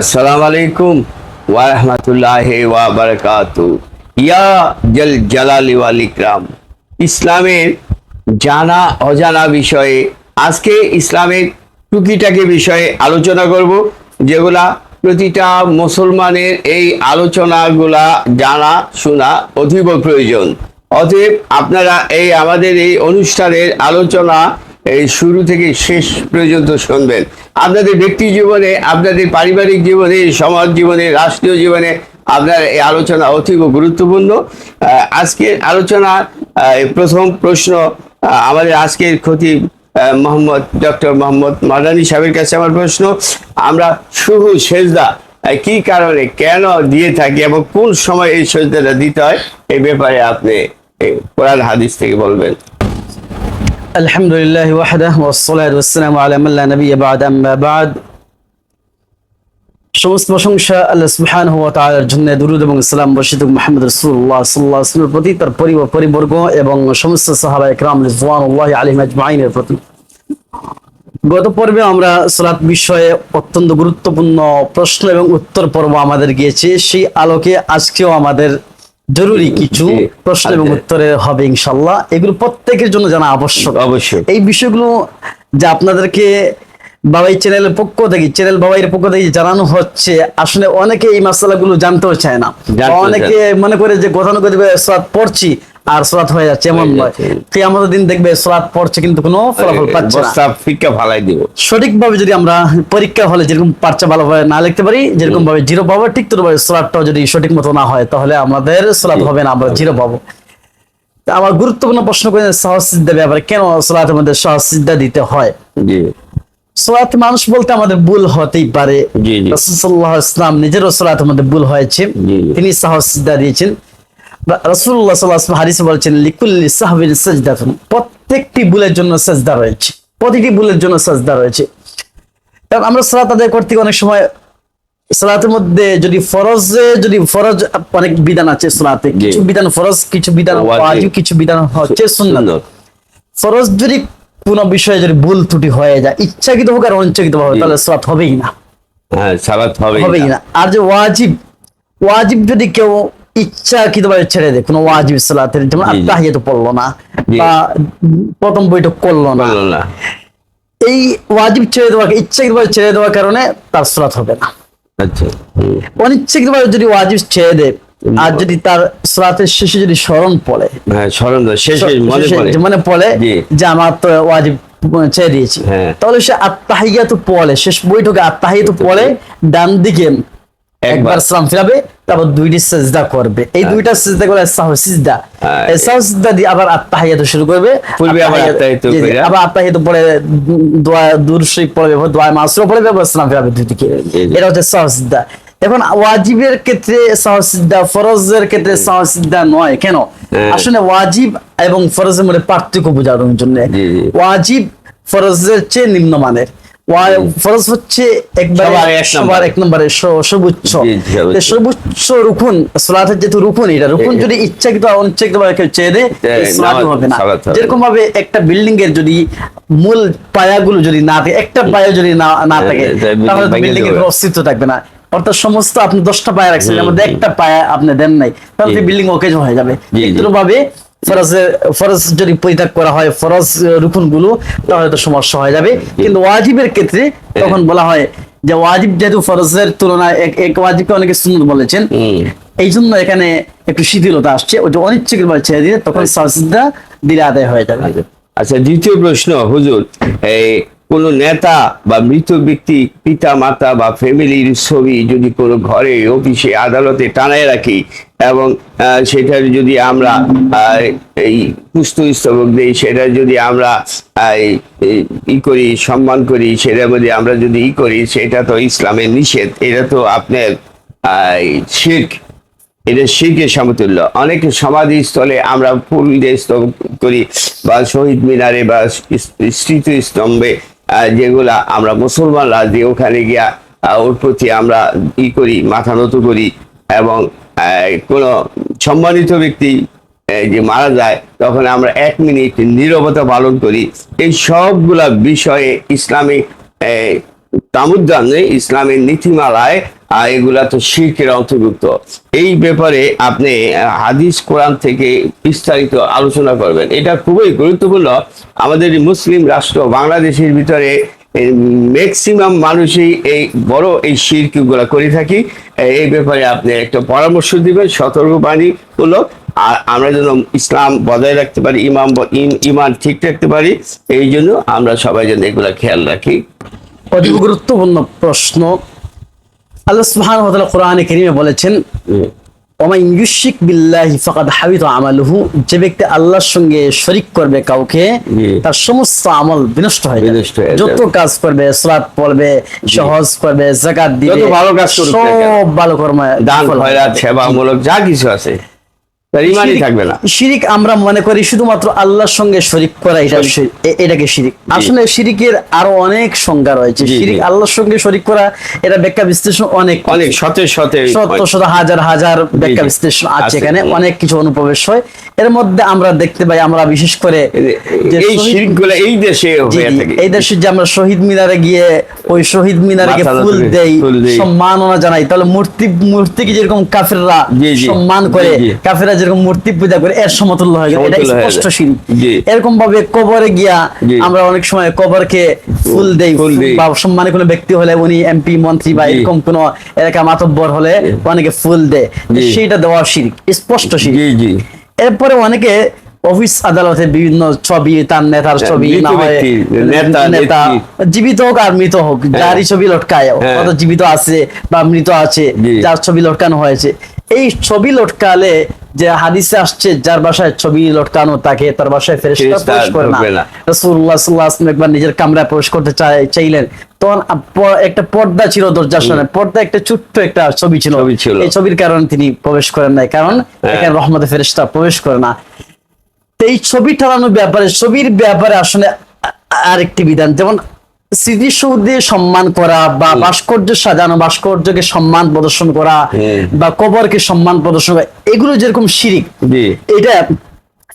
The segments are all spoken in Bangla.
আসসালামু আলাইকুম ওয়া রাহমাতুল্লাহি ওয়া বারাকাতু। ইয়া জল জালালি ওয়াল ইকরাম। ইসলামের জানা অজানা বিষয়ে আজকে ইসলামের টুকিটাকি বিষয়ে আলোচনা করব, যেগুলা প্রতিটা মুসলমানের এই আলোচনাগুলা জানা, শোনা অতীব প্রয়োজন। অতএব আপনারা এই আমাদের এই অনুষ্ঠানের আলোচনা এই শুরু থেকে শেষ পর্যন্ত শুনবেন। আপনাদের ব্যক্তি জীবনে, আপনাদের পারিবারিক জীবনে, সমাজ জীবনে, রাষ্ট্রীয় জীবনে আপনার এই আলোচনা অতীব গুরুত্বপূর্ণ। আজকের আলোচনা প্রথম প্রশ্ন আমাদের আজকের খতিব মোহাম্মদ, ডক্টর মোহাম্মদ মাদানী সাহেবের কাছে আমার প্রশ্ন, আমরা শুভ সেজদা কি কারণে, কেন দিয়ে থাকি এবং কোন সময় এই সেজদাটা দিতে হয়? এই ব্যাপারে আপনি কোরআন হাদিস থেকে বলবেন। الحمد لله وحده والصلاة والسلام على من لا نبي بعد أما بعد সমস্ত প্রশংসা আল্লাহ সুবহানাহু ওয়া তাআলার জন্য দুরূদ এবং সালাম বর্ষিত মুহাম্মদ রাসূলুল্লাহ সাল্লাল্লাহু আলাইহি ওয়াসাল্লামের প্রতি তার পরিবার পরিবর্গ এবং সমস্ত সাহাবা একরাম রিজওয়ানুল্লাহি আলাইহিম আজমাইনের প্রতি গত পর্বে আমরা সালাত বিষয়ে অত্যন্ত গুরুত্বপূর্ণ প্রশ্ন এবং উত্তর পর্ব আমাদের গিয়েছে সেই আলোকে আজকেও আমাদের জরুরি কিছু প্রশ্ন এবং আচ্ছা। উত্তরে হবে ইনশাল্লাহ। এগুলো প্রত্যেকের জন্য জানা আবশ্যক। অবশ্যই। এই বিষয়গুলো যে আপনাদেরকে বাবাই চ্যানেলের পক্ষ থেকে চ্যানেল বাবাইয়ের পক্ষ থেকে জানানো হচ্ছে আসলে অনেকে এই মশলাগুলো জানতেও চায় না। অনেকে মনে করে যে গতানুগতিক পড়ছি আর সোয়াদ হয়ে যাচ্ছে এমন নয়। আমাদের দিন দেখবে সোয়াদ পড়ছে কিন্তু কোনো ফলাফল পাচ্ছে না। ফিক্কা ফালাই দিব। সঠিকভাবে যদি আমরা পরীক্ষা হলে যেরকম পার্চা ভালোভাবে না লিখতে পারি যেরকম ভাবে জিরো পাবো ঠিক তো সোলাদটাও যদি সঠিক মতো না হয় তাহলে আমাদের সোলাদ হবে না আমরা জিরো পাবো। আমার গুরুত্বপূর্ণ প্রশ্ন করে সহজ সিদ্ধা ব্যাপারে কেন সোলাতের মধ্যে সহজ সিদ্ধা দিতে হয়? জি। সোলাতে মানুষ বলতে আমাদের ভুল হতেই পারে। রাসূলুল্লাহ ইসলাম নিজেরও সোলাতের মধ্যে ভুল হয়েছে। তিনি সহজ সিদ্ধা দিয়েছেন। রাসূলুল্লাহ সাল্লাল্লাহু আলাইহি হাদিসে বলছেন লিকুল্লি সাহবিন সাজদাতুন। প্রত্যেকটি ভুলের জন্য সাজদা রয়েছে। প্রতিটি ভুলের জন্য সাজদা রয়েছে। কারণ আমরা সালাত আদায় করতে অনেক সময় সালাতের মধ্যে যদি ফরজে যদি ফরজ অনেক বিধান আছে সালাতে কিছু বিধান ফরজ কিছু বিধান ওয়াজিব। কিছু বিধান হচ্ছে সুন্নাত। ফরজ যদি কোন বিষয়ে যদি ভুল ত্রুটি হয়ে যায় ইচ্ছাকৃত হোক আর অনিচ্ছাকৃত হবে তাহলে সালাত হবেই না। হ্যাঁ সালাত হবে হবেই না। আর যে ওয়াজিব ওয়াজিব যদি কেউ ইচ্ছাকৃত ভাবে ছেড়ে দেয় কোনো ওয়াজিব সালাতের যেমন। আত্মাহিয়াত পড়ল না বা প্রথম বৈঠক করল না। এই ওয়াজিব ছেড়ে দেওয়া ইচ্ছাকৃত ভাবে ছেড়ে দেওয়ার কারণে তার সালাত হবে না। আচ্ছা হুম। অনিচ্ছাকৃত যদি ওয়াজিব ছেড়ে দেয় আর যদি তার সালাতের শেষে যদি স্মরণ পড়ে হ্যাঁ স্মরণ শেষ মনে শেষে পড়ে। যে মনে পড়ে যে আমার তো ওয়াজিব ছেড়ে দিয়েছি। হ্যাঁ। তাহলে সে আত্মাহিয়া তো পড়ে শেষ বৈঠকে আত্মাহিয়া তো পড়ে ডান দিকে একবার সালাম ফিরাবে তারপর দুইটি সেজদা করবে। এই দুইটা সেজদা করে সাহ সিজদা। হ্যাঁ। সাহ সিজদা দিয়ে আবার আত্মাহিয়াত শুরু করবে। পূর্বে আবার কইরা। আবার আত্মাহিয়াত পড়ে দোয়া দূর শরীফ পড়বে দোয়া মাসরও পড়বে আবার সালাম ফিরাবে দুই দিকে জি, জি। এটা হচ্ছে সাহ সিজদা। এখন ওয়াজিবের ক্ষেত্রে সাহ সিজদা ফরজের ক্ষেত্রে সাহ সিজদা নয়। কেন? হ্যাঁ। আসলে ওয়াজিব এবং ফরজের মধ্যে পার্থক্য বোঝানোর জন্য। ওয়াজিব ফরজের চেয়ে নিম্নমানের। ফরজ হচ্ছে একবার এক নম্বরে। সর্বোচ্চ সর্বোচ্চ। রুকুন সালাতের যেহেতু রুকুন এটা রুকুন যদি ইচ্ছাকৃত অনিচ্ছাকৃত ভাবে কেউ চেয়ে দেয় হবে না। যেরকম ভাবে একটা বিল্ডিং এর যদি মূল পায়াগুলো যদি না থাকে একটা পায়া যদি না না থাকে তাহলে বিল্ডিং এর অস্তিত্ব থাকবে না অর্থাৎ সমস্ত আপনি দশটা পায়া রাখছেন একটা পায়া আপনি দেন নাই তাহলে বিল্ডিং ওকেজ হয়ে যাবে। ভাবে ফরজের ফরজ যদি পরিত্যাগ করা হয় ফরজ তাহলে তো সমস্যা হয়ে যাবে। কিন্তু ওয়াজিবের ক্ষেত্রে তখন বলা হয় যে ওয়াজিব যেহেতু ফরজের তুলনায় এক এক ওয়াজিবকে অনেকে সুন্দর বলেছেন। এই জন্য এখানে একটু শিথিলতা আসছে ওই যে অনিচ্ছাকৃত ভাবে ছেড়ে দিলে তখন সাজদা দিলে আদায় হয়ে যাবে। আচ্ছা দ্বিতীয় প্রশ্ন হুজুর এই কোন নেতা বা মৃত ব্যক্তি পিতা মাতা বা ফ্যামিলির ছবি যদি কোনো ঘরে অফিসে আদালতে টানায় রাখি এবং সেটার যদি আমরা এই পুস্ত স্তবক দিই সেটা যদি আমরা ই করি সম্মান করি সেটার মধ্যে আমরা যদি ই করি সেটা তো ইসলামের নিষেধ। এটা তো আপনার শিখ এটা শিখের সমতুল্য। অনেক সমাধি স্থলে আমরা ফুল দিয়ে স্তব করি বা শহীদ মিনারে বা স্মৃতিস্তম্ভে আহ, যেগুলা আমরা মুসলমানরা যে ওখানে গিয়া ওর প্রতি আমরা ই করি, মাথা নত করি এবং কোনো সম্মানিত ব্যক্তি যে মারা যায়, তখন আমরা এক মিনিট নিরবতা পালন করি। এই সবগুলা বিষয়ে ইসলামিক তামুদ্দানে ইসলামের নীতিমালায় এগুলা তো শিরকের অন্তর্ভুক্ত। এই ব্যাপারে আপনি হাদিস কোরআন থেকে বিস্তারিত আলোচনা করবেন। এটা খুবই গুরুত্বপূর্ণ। আমাদের মুসলিম রাষ্ট্র বাংলাদেশের ভিতরে ম্যাক্সিমাম মানুষই এই বড় এই শিরকুগুলা করে থাকি। এই ব্যাপারে আপনি একটা পরামর্শ দিবেন সতর্কবাণী হলো আর আমরা যেন ইসলাম বজায় রাখতে পারি, ইমাম, ইম- ইমান ঠিক রাখতে পারি, এই জন্য আমরা সবাই যেন এগুলা খেয়াল রাখি। অতি গুরুত্বপূর্ণ প্রশ্ন। আল্লাহ কোরআনে কারীমে বলেছেন ইউশিক বিল্লাহি ফাকাদ হাবিত আমালুহু যে ব্যক্তি আল্লাহর সঙ্গে শরিক করবে কাউকে তার সমস্ত আমল বিনষ্ট হয়ে যাবে। যত কাজ করবে সালাত পড়বে সহজ করবে যাকাত দিবে যত ভালো কাজ সব ভালো কর্ম দান খয়রাত সেবামূলক যা কিছু আছে। থাকবে না। শিরিক আমরা মনে করি শুধুমাত্র আল্লাহর সঙ্গে শরিক করা এটা এটাকে শিরিক। আসলে শিরিকের আরও অনেক সংজ্ঞা রয়েছে। শিরিক আল্লাহর সঙ্গে শরিক করা এটা ব্যাখ্যা বিশ্লেষণ অনেক অনেক শতে শতে শত শত হাজার হাজার ব্যাখ্যা বিশ্লেষণ আছে। এখানে। অনেক কিছু অনুপ্রবেশ হয়। এর মধ্যে আমরা দেখতে পাই আমরা বিশেষ করে এই শিরকগুলো এই দেশে হয়ে থাকে। এই দেশে যে আমরা শহীদ মিনারে গিয়ে ওই শহীদ মিনারে গিয়ে ফুল দেই সম্মাননা জানাই। তাহলে মূর্তি মূর্তিকে যেরকম কাফেররা। সম্মান করে। কাফেররা যেরকম মূর্তি পূজা করে এর সমতুল্য হয়ে গেল। এটা স্পষ্ট। শিরিক এরকম ভাবে কবরে গিয়া আমরা অনেক সময় কবরকে ফুল দেই। বা সম্মানী কোনো ব্যক্তি হলে উনি এমপি মন্ত্রী বা এরকম কোন এলাকা মাতব্বর হলে অনেকে ফুল দেয়। জি। সেইটা দেওয়া শিরিক। স্পষ্ট শিরিক। জি। এরপরে অনেকে অফিস আদালতে বিভিন্ন ছবি তার নেতার ছবি না হয় নেতা, জীবিত হোক আর মৃত হোক যারই ছবি লটকায় হ্যাঁ। জীবিত আছে বা মৃত আছে। যার ছবি লটকানো হয়েছে এই ছবি লটকালে যে হাদিসে আসছে যার বাসায় ছবি লটকানো তাকে তার বাসায় ফেরেশতা প্রবেশ করে না। রাসূলুল্লাহ সাল্লাল্লাহু আলাইহি একবার নিজের কামরায় প্রবেশ করতে চাইলেন। তখন একটা পর্দা ছিল দরজার সামনে। পর্দা একটা ছোট্ট একটা ছবি ছিল। এই ছবির কারণে তিনি প্রবেশ করেন নাই। কারণ হ্যাঁ। এখানে রহমতে ফেরেশতা প্রবেশ করে না। এই ছবি ঠালানোর ব্যাপারে ছবির ব্যাপারে আসলে আরেকটি বিধান। যেমন স্মৃতিসৌধ দিয়ে সম্মান করা বা ভাস্কর্য সাজানো ভাস্কর্যকে সম্মান প্রদর্শন করা। বা কবরকে সম্মান প্রদর্শন করা এগুলো যেরকম শিরিক এটা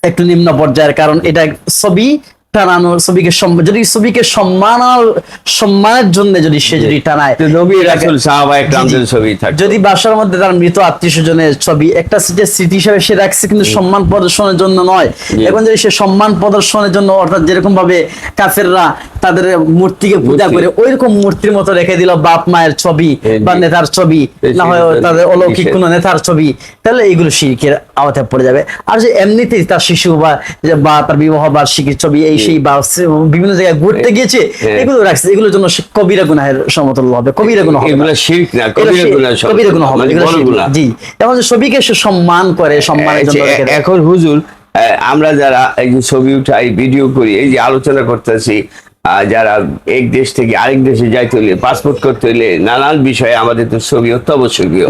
একটু নিম্ন পর্যায়ের কারণ এটা ছবি টানানো ছবিকে যদি ছবিকে সম্মান সম্মানের জন্য যদি সে যদি টানায় যদি বাসার মধ্যে তার মৃত আত্মীয় স্বজনের ছবি একটা স্মৃতি হিসেবে সে রাখছে কিন্তু সম্মান প্রদর্শনের জন্য নয়। এখন যদি সে সম্মান প্রদর্শনের জন্য অর্থাৎ যেরকম ভাবে কাফেররা তাদের মূর্তিকে পূজা। করে ওইরকম মূর্তির মতো রেখে দিল বাপ মায়ের ছবি বা নেতার ছবি না হয় তাদের অলৌকিক। কোনো নেতার ছবি তাহলে এইগুলো শিরকের আওতায় পড়ে যাবে আর যে এমনিতেই তার শিশু বা বা তার বিবাহ বার্ষিকীর ছবি এই সেই বা বিভিন্ন জায়গায় ঘুরতে গিয়েছে। এগুলো রাখছে এগুলোর জন্য কবিরা গুনাহের সমতুল্য হবে কবিরা গুনাহ হবে এগুলো শিরক না কবিরা শি- গুনাহ কবিরা গুনাহ হবে, মানে এগুলো। জি এবং যে ছবিকে সে সম্মান করে সম্মানের জন্য এখন হুজুর আমরা যারা এই যে ছবি উঠাই ভিডিও করি এই যে আলোচনা করতেছি যারা এক দেশ থেকে আরেক দেশে যাইতে হইলে পাসপোর্ট করতে হইলে নানান বিষয়ে আমাদের তো ছবি অত্যাবশ্যকীয়।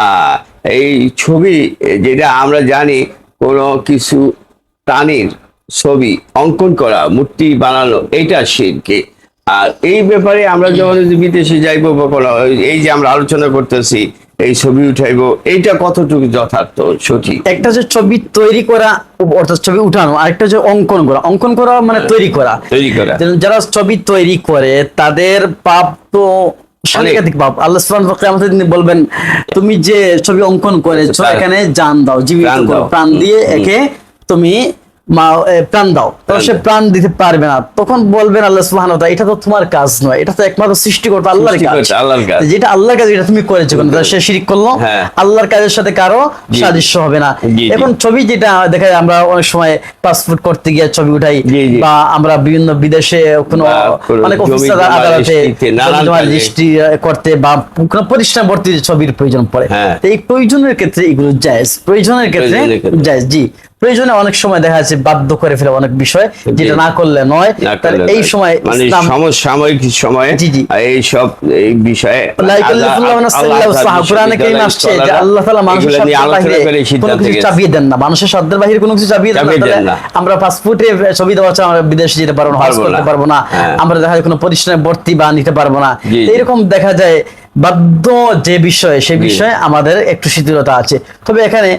আহ, এই ছবি যেটা আমরা জানি কোনো কিছু প্রাণীর ছবি অঙ্কন করা মূর্তি বানানো এটা শিরকে আর এই ব্যাপারে আমরা যখন বিদেশে যাইবো বা এই যে আমরা আলোচনা করতেছি এই ছবি উঠাইবো। এইটা কতটুকু যথার্থ সঠিক? একটা যে ছবি তৈরি করা অর্থাৎ ছবি উঠানো আরেকটা যে অঙ্কন করা। অঙ্কন করা মানে তৈরি করা। তৈরি করা। যারা ছবি তৈরি করে তাদের পাপ তো সাংঘাতিক পাপ। আল্লাহ সুবহানাহু ওয়া তাআলা তিনি বলবেন তুমি যে ছবি অঙ্কন করেছ এখানে জান দাও জীবিত করো। প্রাণ দিয়ে একে তুমি মা প্রাণ দাও তখন সে প্রাণ দিতে পারবে না তখন বলবেন আল্লাহ সুবহানাহু এটা তো তোমার কাজ নয় এটা তো একমাত্র সৃষ্টিকর্তা আল্লাহর কাজ আল্লাহর কাজ। যেটা আল্লাহর কাজ এটা তুমি করেছ কেন সে শিরিক করল হ্যাঁ। আল্লাহর কাজের সাথে কারও সাদৃশ্য হবে না। এখন ছবি যেটা দেখা যায় আমরা অনেক সময় পাসপোর্ট করতে গিয়ে ছবি উঠাই। বা আমরা বিভিন্ন বিদেশে কোনো অনেক অফিসার আদালতে। রেজিস্ট্রি করতে বা কোনো প্রতিষ্ঠান ভর্তি ছবির প্রয়োজন পড়ে হ্যাঁ। এই প্রয়োজনের ক্ষেত্রে এগুলো জায়েজ প্রয়োজনের ক্ষেত্রে প্রয়োজনের ক্ষেত্রে। জায়েজ জি প্রয়োজনে অনেক সময় দেখা যাচ্ছে বাধ্য করে ফেলে অনেক বিষয় যেটা না করলে নয়। তাহলে এই সময় মানে সমসাময়িক সময়ে। এই সব এই বিষয়ে আসছে যে আল্লাহ তাআলা মানুষের কোনো কিছু চাপিয়ে দেন না। মানুষের সাধ্যের বাইরে কোনো কিছু চাপিয়ে দেন না। আমরা পাসপোর্টে ছবি দেওয়া ছাড়া আমরা বিদেশে যেতে পারব না হজ করতে। পারব না। হ্যাঁ। আমরা দেখা যায় কোনো প্রতিষ্ঠানে ভর্তি বা নিতে পারব না। এরকম দেখা যায় বাধ্য যে বিষয় সে বিষয়ে আমাদের একটু শিথিলতা আছে। তবে এখানে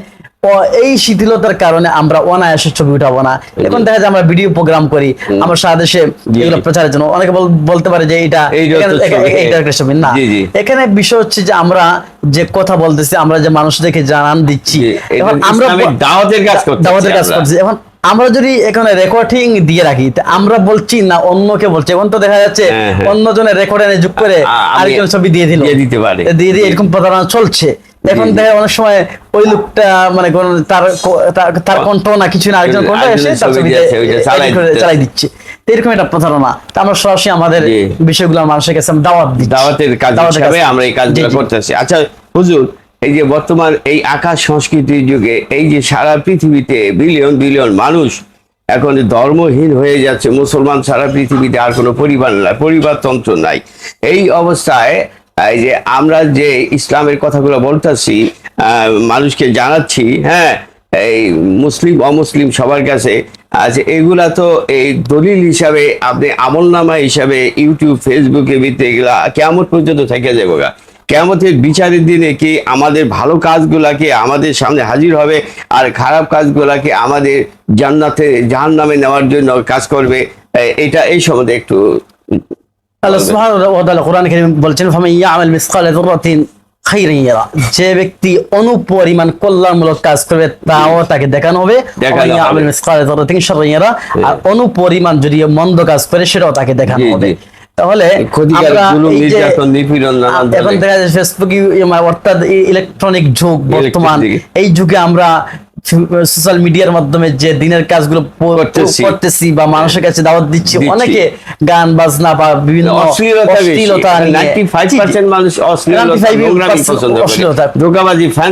এই শিথিলতার কারণে আমরা অনায়াসে ছবি উঠাবো না। এখন দেখা যায় আমরা ভিডিও প্রোগ্রাম করি আমরা সারা দেশে এগুলো প্রচারের জন্য। অনেকে বলতে পারে যে এটা না। এখানে বিষয় হচ্ছে যে আমরা যে কথা বলতেছি আমরা যে মানুষদেরকে জানান দিচ্ছি এখন আমরা দাওয়াতের কাজ করতেছি দাওয়াতের কাজ করছি এখন আমরা যদি এখানে রেকর্ডিং দিয়ে রাখি আমরা বলছি না অন্যকে বলছি। এখন তো দেখা যাচ্ছে হ্যাঁ, হ্যাঁ। অন্যজনের রেকর্ডে যোগ করে আরেকজন ছবি দিয়ে দিল। দিয়ে দিতে পারে। দিয়ে দিয়ে এরকম প্রতারণা চলছে। এখন। দেখা অনেক সময় ওই লোকটা মানে তার তার- কণ্ঠ না কিছু না আরেকজন কণ্ঠ এসে তার চালাই দিচ্ছে। এরকম একটা প্রতারণা। তা আমরা সরাসরি আমাদের বিষয়গুলো মানুষের কাছে দাওয়াত দিচ্ছি। দাওয়াতের কাজ হিসাবে আমরা এই কাজগুলো করতেছি। আচ্ছা হুজুর এই যে বর্তমান এই আকাশ সংস্কৃতির যুগে এই যে সারা পৃথিবীতে বিলিয়ন বিলিয়ন মানুষ এখন ধর্মহীন হয়ে যাচ্ছে। মুসলমান সারা পৃথিবীতে আর কোনো পরিবার নাই পরিবারতন্ত্র নাই। এই অবস্থায় এই যে আমরা যে ইসলামের কথাগুলো বলতেছি মানুষকে জানাচ্ছি হ্যাঁ এই মুসলিম, অমুসলিম সবার কাছে আচ্ছা এগুলা তো এই দলিল হিসাবে, আপনি আমলনামা হিসাবে ইউটিউব, ফেসবুকে ভিত্তি এগুলা কেমন পর্যন্ত থেকে যাব গা। কেমতের বিচারের দিনে কি আমাদের ভালো কাজগুলাকে আমাদের সামনে হাজির হবে, আর খারাপ কাজগুলাকে আমাদের জান্নাতে জাহান নামে নেওয়ার জন্য কাজ করবে? এটা এই সম্বন্ধে একটু আল্লাহ সুবহানাহু ওয়া তাআলা কোরআন কারীম বলছেন ফামান ইয়ামাল মিসকালা যাররাতিন খাইরান ইয়ারা যে ব্যক্তি অনুপরিমাণ কল্যাণমূলক কাজ করবে তাও তাকে দেখানো হবে দেখানো ইয়ামাল মিসকালা যাররাতিন শাররান ইয়ারা আর অনুপরিমাণ যদি মন্দ কাজ করে সেটাও তাকে দেখানো হবে। তাহলে এখন দেখা যায় ফেসবুক অর্থাৎ ইলেকট্রনিক যুগ বর্তমান। এই যুগে আমরা সোশ্যাল মিডিয়ার মাধ্যমে যে দিনের কাজগুলো করতেছি। বা মানুষের কাছে দাওয়াত দিচ্ছি। অনেকে গান বাজনা বা বিভিন্ন অশ্লীলতা বেশি অশ্লীলতা নিয়ে- নাইনটি ফাইভ পার্সেন্ট মানুষ অশ্লীলতা 95% নোংরামি পছন্দ অশ্লীলতা। করে ধোকাবাজি ফ্যান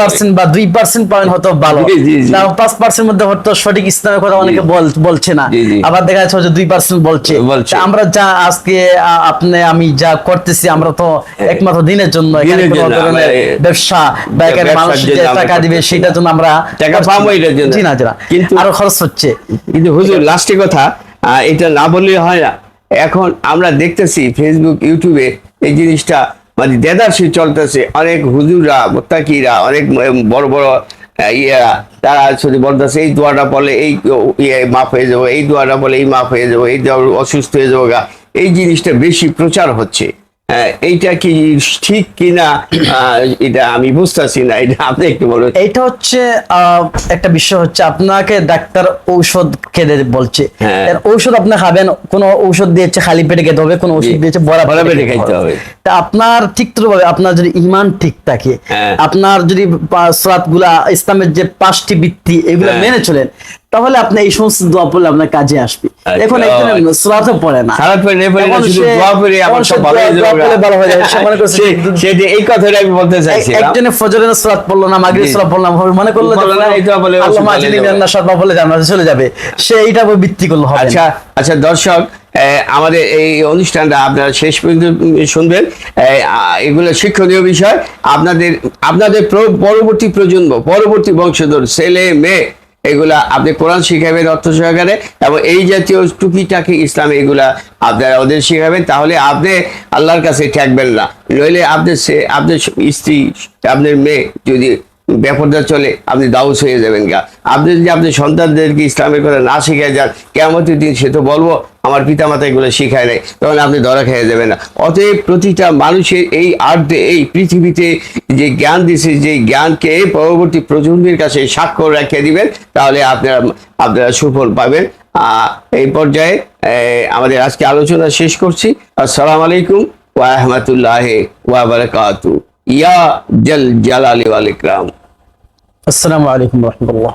পছন্দ বা দুই পার্সেন্ট পয়েন্ট হতো ভালো জি, জি, জি। না পাঁচ পার্সেন্ট মধ্যে হয়তো সঠিক ইসলামের কথা অনেকে বলছে না জি, জি। আবার দেখা যাচ্ছে যে দুই পার্সেন্ট বলছে বলছে। আমরা যা আজকে আপনি আমি যা করতেছি আমরা তো একমাত্র দিনের জন্য ব্যবসা বা মানুষ টাকা দিবে সেটার জন্য আমরা টাকা পাবো এটার জন্য। জি না জি না। কিন্তু- আরও খরচ হচ্ছে। কিন্তু হুজুর লাস্টে কথা এটা না বললে হয় না। এখন আমরা দেখতেছি ফেসবুক ইউটিউবে এই জিনিসটা মানে দেদারসি চলতেছে। অনেক হুজুররা মোত্তাকিরা অনেক বড় বড় ইয়েরা তারা শুধু বলতেছে এই দোয়াটা বলে এই ইয়ে মাফ হয়ে যাব এই দোয়াটা বলে এই মাফ হয়ে যাব এই অসুস্থ হয়ে যাব গা। এই জিনিসটা বেশি প্রচার হচ্ছে। এইটা কি ঠিক কিনা এটা আমি বুঝতেছি না এটা আপনি একটু বলুন এটা হচ্ছে একটা বিষয় হচ্ছে আপনাকে ডাক্তার ঔষধ খেতে বলছে হ্যাঁ। ঔষধ আপনি খাবেন কোন ঔষধ দিয়েছে খালি পেটে খেতে হবে কোন ওষুধ জি। দিয়েছে বড়া ভরা পেটে খেতে হবে। তা আপনার ঠিক ভাবে আপনার যদি ইমান ঠিক থাকে হ্যাঁ। আপনার যদি সালাতগুলা ইসলামের যে পাঁচটি বৃত্তি এগুলো হ্যাঁ। মেনে চলেন তাহলে আপনি এই সমস্ত দোয়া পড়লে আপনার কাজে আসবে। আচ্ছা। এখন একজন সালাতও পড়ে না। পরে না, এখন শুধু দোয়া করে আমার সব ভালো হয়ে যাবে ভালো হয়ে যাবে। সে মনে করছে যে এই কথাটা আমি বলতে চাইছিলাম। একজনে ফজরের সালাত পড়ল না মাগরিব জি। সালাত পড়ল না মনে করল যে এই বলে আল্লাহ মাজিনি বলে জান্নাতে চলে যাবে। সে এইটা ভিত্তি করলে হবে আচ্ছা আচ্ছা দর্শক আহ, আমাদের এই অনুষ্ঠানটা আপনারা শেষ পর্যন্ত শুনবেন। এগুলো শিক্ষণীয় বিষয়। আপনাদের আপনাদের পরবর্তী প্রজন্ম পরবর্তী বংশধর ছেলে মেয়ে এগুলা আপনি কোরআন শিখাবেন অর্থ সহকারে এবং এই জাতীয় টুকিটাকি ইসলাম এগুলা আপনারা ওদের শিখাবেন, তাহলে আপনি আল্লাহর কাছে ঠেকবেন না। নইলে আপনার সে আপনার স্ত্রী, আপনার মেয়ে যদি ব্যাপারটা চলে, আপনি দাউস হয়ে যাবেন গা। আপনি যদি আপনার সন্তানদেরকে ইসলামের কথা না শিখায় যান কেমন দিন সে তো বলব, আমার পিতা মাতা এগুলো শিখায় নাই। তখন আপনি ধরা খেয়ে যাবেন না। অতএব প্রতিটা মানুষের এই আর্টে এই পৃথিবীতে যে জ্ঞান দিছে, যে জ্ঞানকে পরবর্তী প্রজন্মের কাছে স্বাক্ষর রেখে দিবেন, তাহলে আপনারা আপনারা সুফল পাবেন। এই পর্যায়ে আমাদের আজকে আলোচনা শেষ করছি। আসসালামু আলাইকুম ওয়া রাহমাতুল্লাহি ওয়া বারাকাতু। ইয়া জল জালালি ওয়াল আসসালামু আলাইকুম রহমতুল্লাহ।